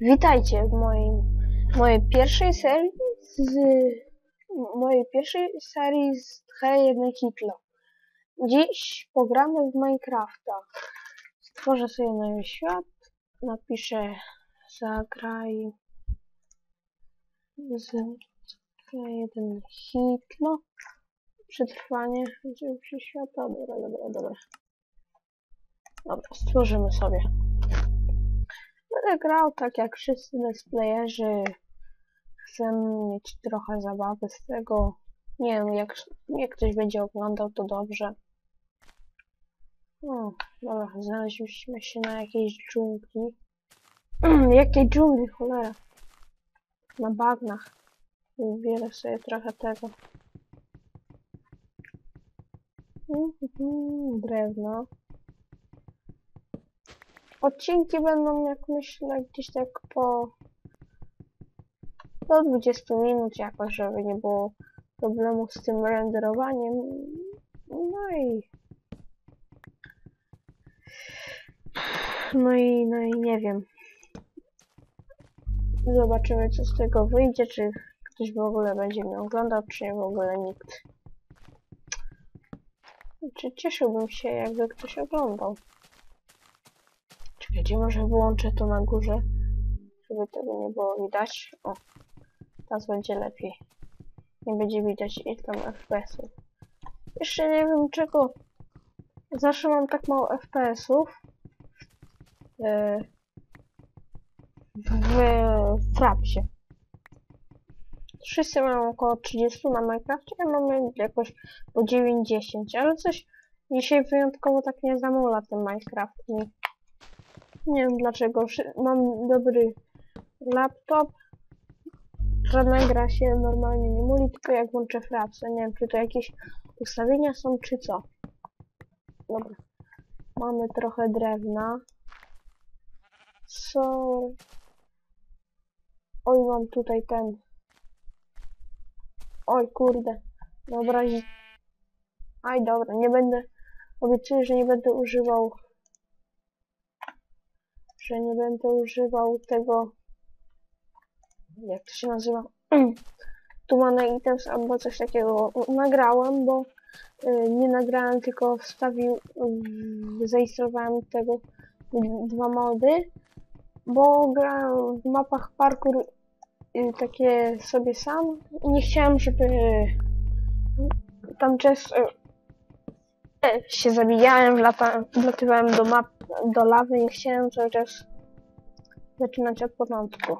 Witajcie w moim, mojej pierwszej serii z mojej pierwszej serii z H1 Hitlo. Dziś pogramy w Minecrafta. Stworzę sobie nowy świat, napiszę zagraj z H1 Hitlo. Przetrwanie przy świata. Dobra, dobra, dobra. Dobra, stworzymy sobie. Będę grał tak jak wszyscy let's playerzy. Chcę mieć trochę zabawy z tego. Nie wiem, jak, jak ktoś będzie oglądał, to dobrze. O, dobra, znaleźliśmy się na jakiejś dżungli. Jakiej dżungli, cholera? Na bagnach. Wiele sobie trochę tego. Mhm, Drewno. Odcinki będą, jak myślę, gdzieś tak po do 20 minut jakoś, żeby nie było problemu z tym renderowaniem. No i no i, no i nie wiem. Zobaczymy, co z tego wyjdzie, czy ktoś w ogóle będzie mnie oglądał, czy w ogóle nikt. Czy cieszyłbym się, jakby ktoś oglądał. Czekajcie, może wyłączę to na górze, żeby tego nie było widać. O, teraz będzie lepiej. Nie będzie widać ile tam FPS-ów. Jeszcze nie wiem czego. Zawsze mam tak mało FPS-ów. Yy, w, w Frapsie. Wszyscy mają około 30 na Minecrafcie, a mamy jakoś po 9-10, ale coś dzisiaj wyjątkowo tak nie zamula ten Minecraft mi. Nie wiem dlaczego. Mam dobry laptop. Żadna gra się normalnie nie muli, tylko jak włączę frapsę. Nie wiem, czy to jakieś ustawienia są, czy co. Dobra. Mamy trochę drewna. Co? Oj, mam tutaj ten. Oj, kurde. Dobra. Aj, dobra, nie będę... Obiecuję, że nie będę używał że nie będę używał tego jak to się nazywa Tumane Items albo coś takiego nagrałem, bo y, nie nagrałem, tylko wstawił zainstalowałem tego dwa mody bo grałem w mapach parkour takie sobie sam nie chciałem, żeby tam często się zabijałem, wlatywałem do map, do lawy i chciałem cały czas zaczynać od początku.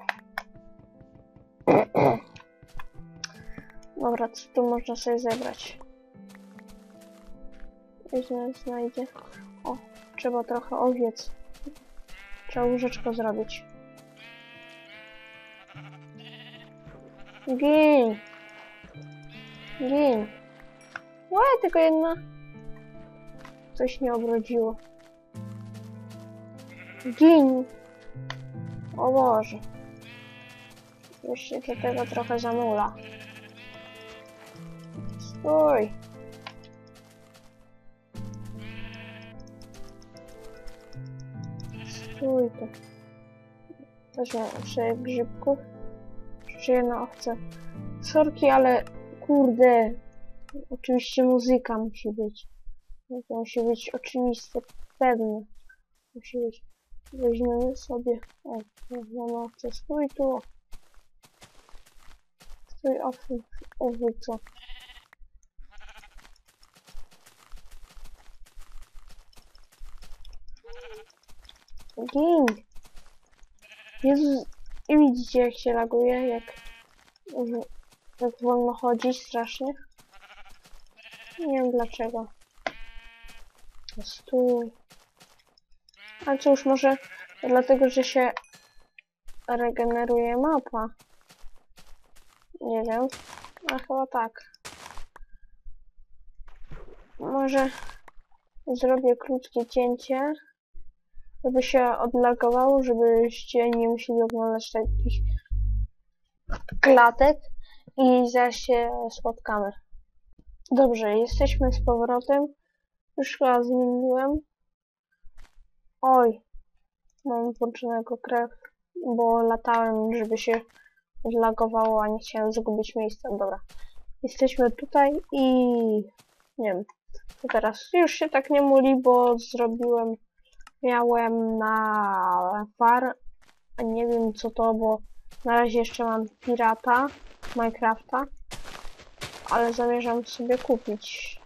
Dobra, co tu można sobie zebrać? Źle znajdzie. O, trzeba trochę owiec. Trzeba łóżeczko zrobić. Gin! Gin! Łe, tylko jedna coś nie obrodziło. Gin! O Boże. Już się do tego trochę zamula. Stój! Stój tu. Sobie grzybków. Jeszcze jedna owca. Sorki, ale kurde. Oczywiście muzyka musi być. To musi być oczywiste, pewne. Musi być. Weźmiemy sobie. O, mamy opcję stój tu. Stój owy, owy co. Gin! Jezus, i widzicie jak się laguje, jak, jak wolno chodzić strasznie. Nie wiem dlaczego. Stój. A cóż, może dlatego, że się regeneruje mapa. Nie wiem. A chyba tak. Może zrobię krótkie cięcie, żeby się odlagowało, żebyście nie musieli oglądać takich klatek i zaś się spotkamy. Dobrze, jesteśmy z powrotem. Już chyba zmieniłem. Oj, mam włączonego krew, bo latałem, żeby się zlagowało, a nie chciałem zgubić miejsca. Dobra. Jesteśmy tutaj i nie wiem. Teraz już się tak nie muli, bo zrobiłem, miałem na far, a nie wiem co to, bo na razie jeszcze mam pirata Minecrafta, ale zamierzam sobie kupić.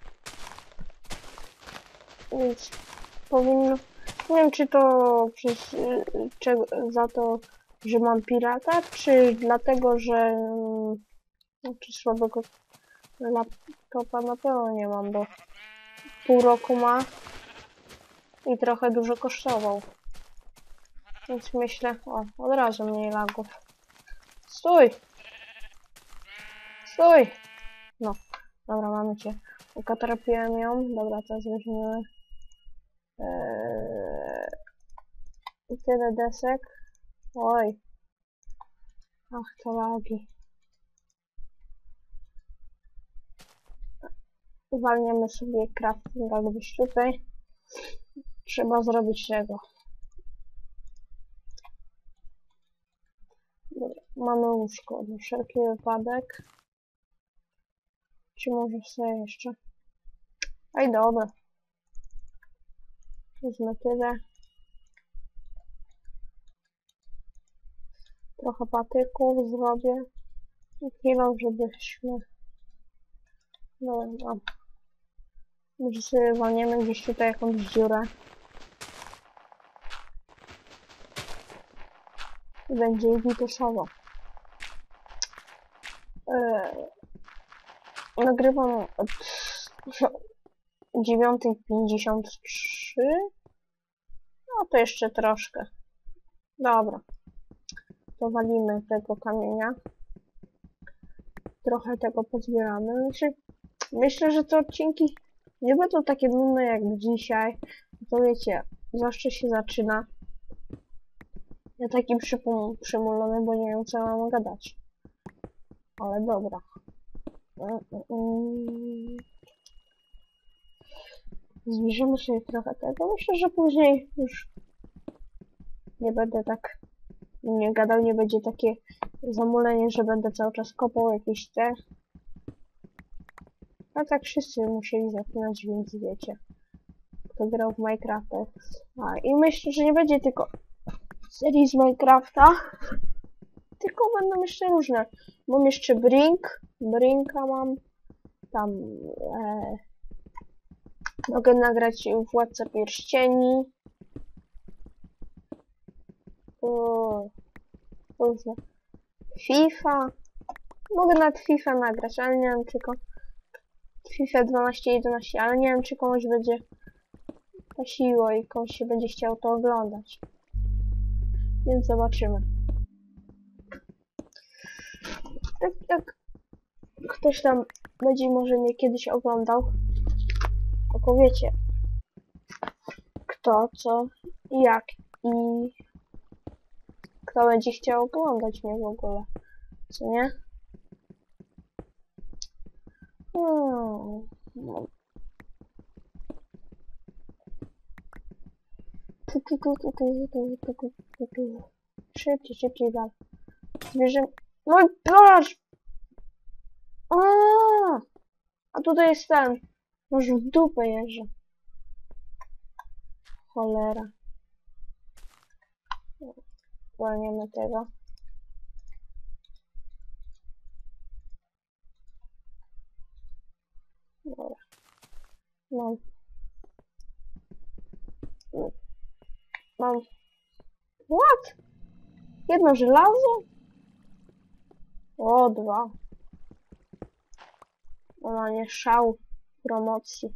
Więc powinno, nie wiem czy to przez, czy, za to, że mam pirata, czy dlatego, że mm, czy słabego laptopa na pewno nie mam, bo pół roku ma i trochę dużo kosztował. Więc myślę, o, od razu mniej lagów. Stój! Stój! No, dobra, mamy cię. Ukatrapiłem ją. Dobra, teraz weźmiemy eee, tyle desek. Oj. Ach, to lagi. Uwalniamy sobie craftinga gdzieś tutaj. Trzeba zrobić tego. Dobra, mamy łóżko na wszelki wypadek. Czy może sobie jeszcze? Aj, dobra. Wezmę tyle. Trochę patyków zrobię. I kilo, żebyśmy... Dobra, mam. Może sobie walniemy gdzieś tutaj jakąś dziurę. I będzie witosowo. Eee, nagrywam od 9.53. No to jeszcze troszkę. Dobra. To walimy tego kamienia. Trochę tego pozbieramy. Myślę, że te odcinki nie będą takie nudne jak dzisiaj. To wiecie, zawsze się zaczyna. Ja taki przypom- przymulony, bo nie wiem co mam gadać. Ale dobra. Mm, mm, mm. Zbliżymy sobie trochę tego. Myślę, że później już nie będę tak nie gadał, nie będzie takie zamulenie, że będę cały czas kopał jakieś te. A tak wszyscy musieli zapinać, więc wiecie. Kto grał w Minecrafta. A, i myślę, że nie będzie tylko serii z Minecrafta, tylko będą jeszcze różne. Mam jeszcze Brink, Brinka mam, tam e, mogę nagrać Władca Pierścieni, o. FIFA, mogę nawet FIFA nagrać, ale nie wiem czy FIFA 12 i 11, ale nie wiem czy komuś będzie pasiło i komuś się będzie chciał to oglądać. Więc zobaczymy. Jak, jak ktoś tam będzie może mnie kiedyś oglądał, powiecie kto, co i jak i kto będzie chciał oglądać mnie w ogóle, co nie? Hmm. No. Szybciej, szybciej dalej. Zwierzę... No i! A, a tutaj jest ten. Może w dupę jeżdżę. Cholera. Tego. Dobra. Mam. Mam. What? Jedno żelazo? O, dwa. Ona nie szał promocji.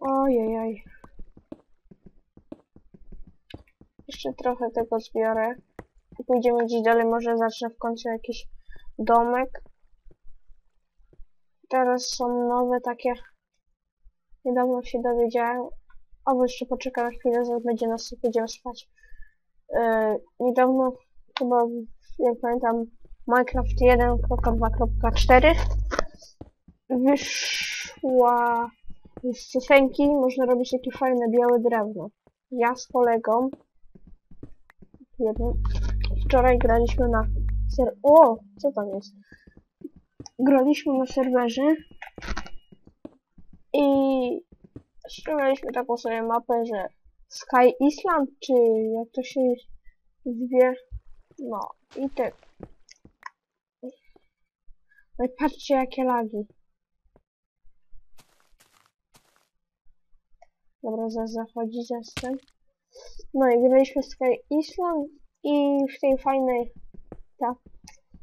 Ojej. Jeszcze trochę tego zbiorę. Pójdziemy gdzieś dalej, może zacznę w końcu jakiś domek. Teraz są nowe takie. Niedawno się dowiedziałem. Albo jeszcze poczekam na chwilę, zaraz będzie nas pójdziemy spać. Yy, niedawno, chyba jak pamiętam, Minecraft 1.2.4 wyszła z scenki, można robić takie fajne białe drewno. Ja z kolegą jednym, wczoraj graliśmy na ser... O! Co tam jest? Graliśmy na serwerze i ściągnęliśmy taką sobie mapę, że Sky Island, czy jak to się zwie. No i te. No i patrzcie jakie lagi. Dobra, zaraz zachodzi jestem. No i graliśmy Sky Island i w tej fajnej ta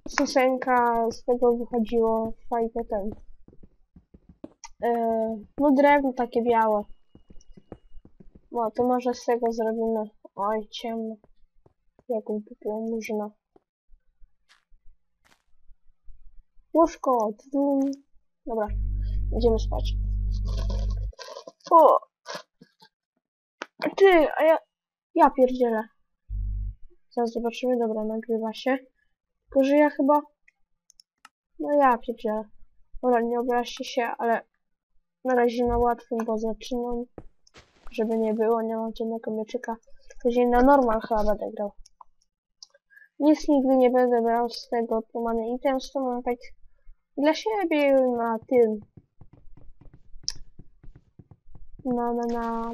sosenka z tego wychodziło fajne ten. Yy, no drewno takie białe. No to może z tego zrobimy. Oj, ciemno. Jaką kupiłam murzyna. Łóżko. Dum. Dobra, idziemy spać. O! Ty, a ja... Ja pierdzielę. Zaraz zobaczymy. Dobra, nagrywa się. Tylko, że ja chyba... No ja pierdzielę. Dobra, nie obraźcie się, ale na razie na łatwym, bo zaczynam. Żeby nie było, nie mam ciemnego mieczyka. Później na normal chyba będę grał. Nic nigdy nie będę brał z tego pomany items, to mam tak dla siebie na tym. Na, na, na...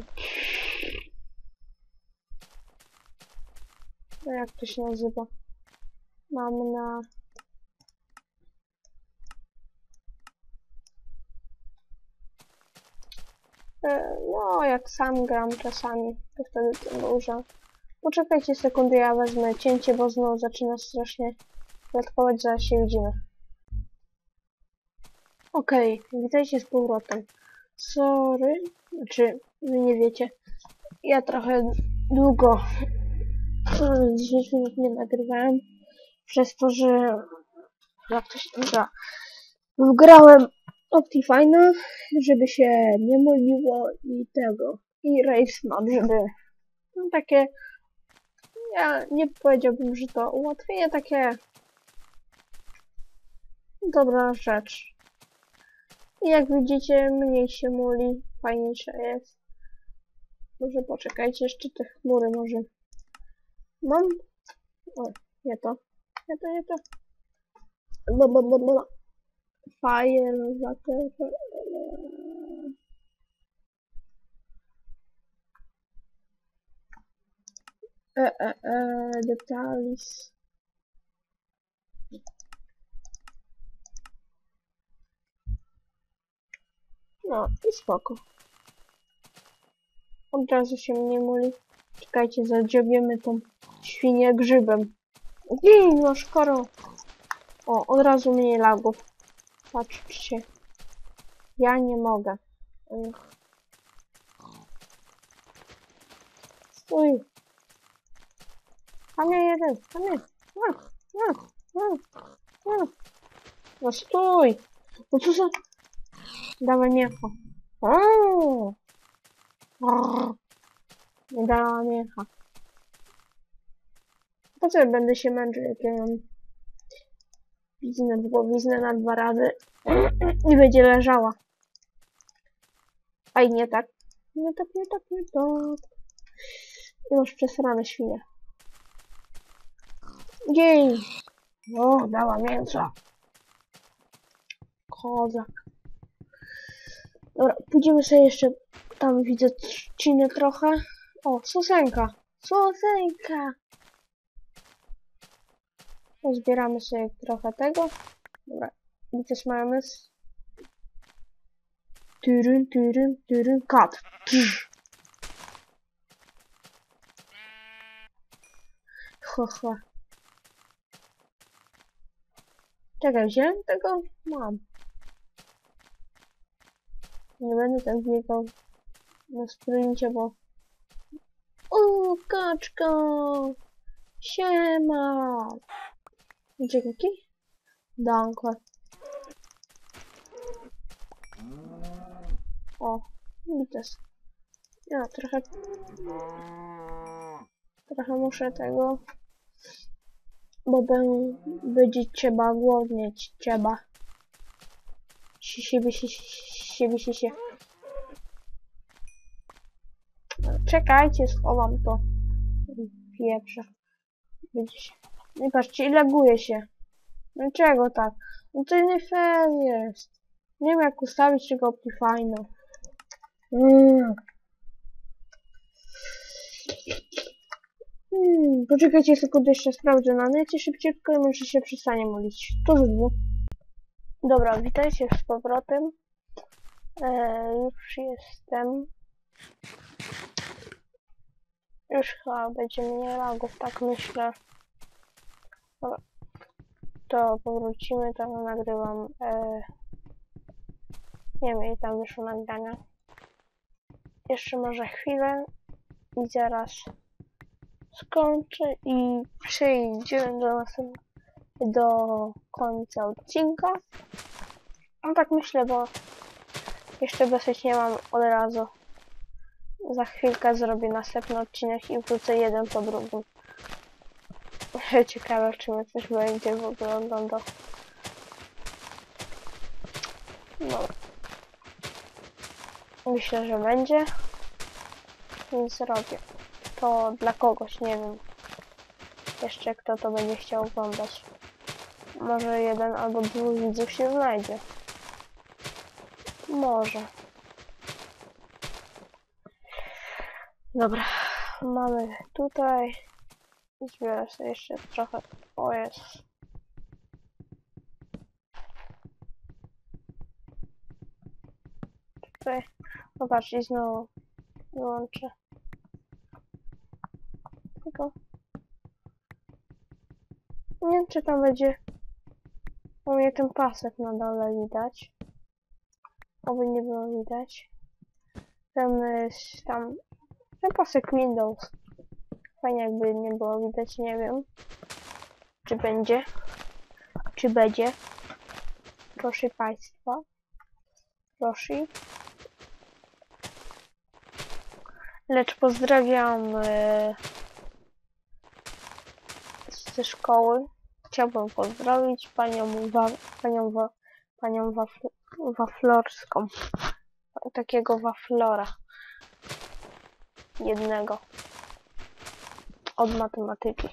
No jak to się nazywa? Mam na... E, No, jak sam gram czasami, to wtedy to użam. Poczekajcie sekundę, ja wezmę cięcie, bo znowu zaczyna strasznie klatkować, zaraz się widzimy. Okej, witajcie z powrotem. Sorry, znaczy, wy nie wiecie, ja trochę długo, e, 10 minut nie nagrywałem, przez to, że jak to się nazywa, wgrałem Optifine'a, żeby się nie myliło i tego, i Race Map, żeby no takie, ja nie powiedziałbym, że to ułatwienie, takie dobra rzecz. Jak widzicie, mniej się muli, fajniejsze jest. Może poczekajcie, jeszcze te chmury może mam. O, nie to, nie to, nie to. Bo, bo, bo, bo. Fire, water, e, e, e, details. No i spoko. Od razu się mnie muli. Czekajcie, zadziobiemy tą świnię grzybem. Gij, no szkoro. O, od razu mniej lagów. Patrzcie. Ja nie mogę. Stój. Tam jest jeden, tam jest. No, no. No stój. No co za... Dawaj mięcho. O! Brrr. Nie dała mięcha. Po co będę się męczył, jak ja mam wiznę głowiznę na dwa razy i będzie leżała. Aj, nie tak. Nie tak, nie tak, nie tak. I masz przesrane świnie. Jej! O, dała mięso. Kozak. Dobra, pójdziemy sobie jeszcze, tam widzę trzciny trochę. O, sosenka. Sosenka! Pozbieramy sobie trochę tego. Dobra, i też mamy... s- Tyryn, tyryn, tyryn, kat. Trz. Ho, ho. Czekaj, wziąłem tego? Mam. Nie będę tam biegał na sprincie, bo... O, kaczka! Siema! Dzięki. Danko. O, wites. Ja trochę... Trochę muszę tego... Bo bę- będzie trzeba głodnieć, trzeba. Si- Siebie, si- si- siebie, si- się. Czekajcie, schowam to. Pieprze. Widzicie. Nie patrzcie, laguje się. Dlaczego tak? No to nie fair jest. Nie wiem jak ustawić tego Optifine'a. Mm. Hmm, poczekajcie sekundę, jeszcze sprawdzę na necie szybciutko i może się przestanie mówić. To znowu. Dobra, witajcie z powrotem. E, już jestem. Już chyba będzie mniej lagów, tak myślę. Dobra. To powrócimy, tam nagrywam. E, nie wiem, ile tam wyszło nagrania. Jeszcze może chwilę i zaraz skończę i przejdziemy do następnego, do końca odcinka. No tak myślę, bo jeszcze dosyć nie mam od razu. Za chwilkę zrobię następny odcinek i wrócę jeden po drugim. Ciekawe, czy mnie coś będzie w ogóle oglądał. No. Myślę, że będzie. Więc zrobię. To dla kogoś, nie wiem. Jeszcze kto to będzie chciał oglądać. Może jeden albo dwóch widzów się znajdzie. Może. Dobra. Mamy tutaj. Zbiorę sobie jeszcze trochę. O jest. Tutaj. Popatrz i znowu wyłączę. Tylko. Nie wiem czy tam będzie u mnie ten pasek na dole widać. Oby nie było widać. Ten jest tam. Ten pasek Windows. Fajnie jakby nie było widać, nie wiem. Czy będzie? Czy będzie? Proszę Państwa. Proszę. Lecz pozdrawiam e, ze szkoły. Chciałbym pozdrowić panią, wa, panią, wa, panią wafl, waflorską. Takiego waflora. Jednego od matematyki.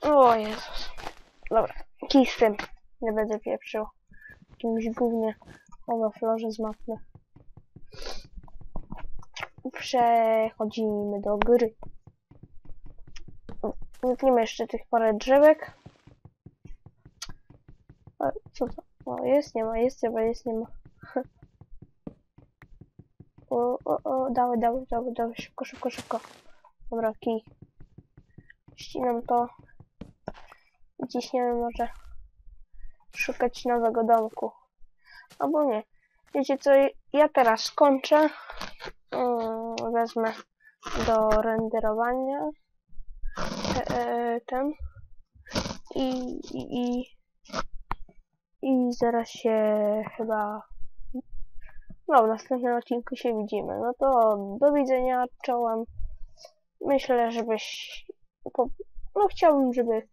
O Jezus. Dobra, kij tym. Nie będę pieprzył. Jakimś głównie o waflorze z matmy. Przechodzimy do gry. Wytniemy jeszcze tych parę drzewek. A, co to? O, jest, nie ma, jest, chyba jest, nie ma. O, o, o, dawaj, dawaj, dawaj, dawaj, szybko, szybko, szybko. Dobra, kij. Ścinam to. I ciśniemy może szukać nowego domku. Albo nie. Wiecie co, ja teraz skończę. Mm, wezmę do renderowania e, ten i, i, i, i zaraz się chyba no w następnym odcinku się widzimy. No to do widzenia, czołem. Myślę, żebyś po, no chciałbym, żeby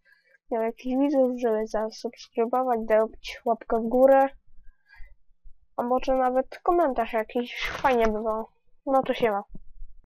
miał jakiś widzów, żeby zasubskrybować, dać łapkę w górę. A może nawet komentarz jakiś fajnie by było. No to się ma.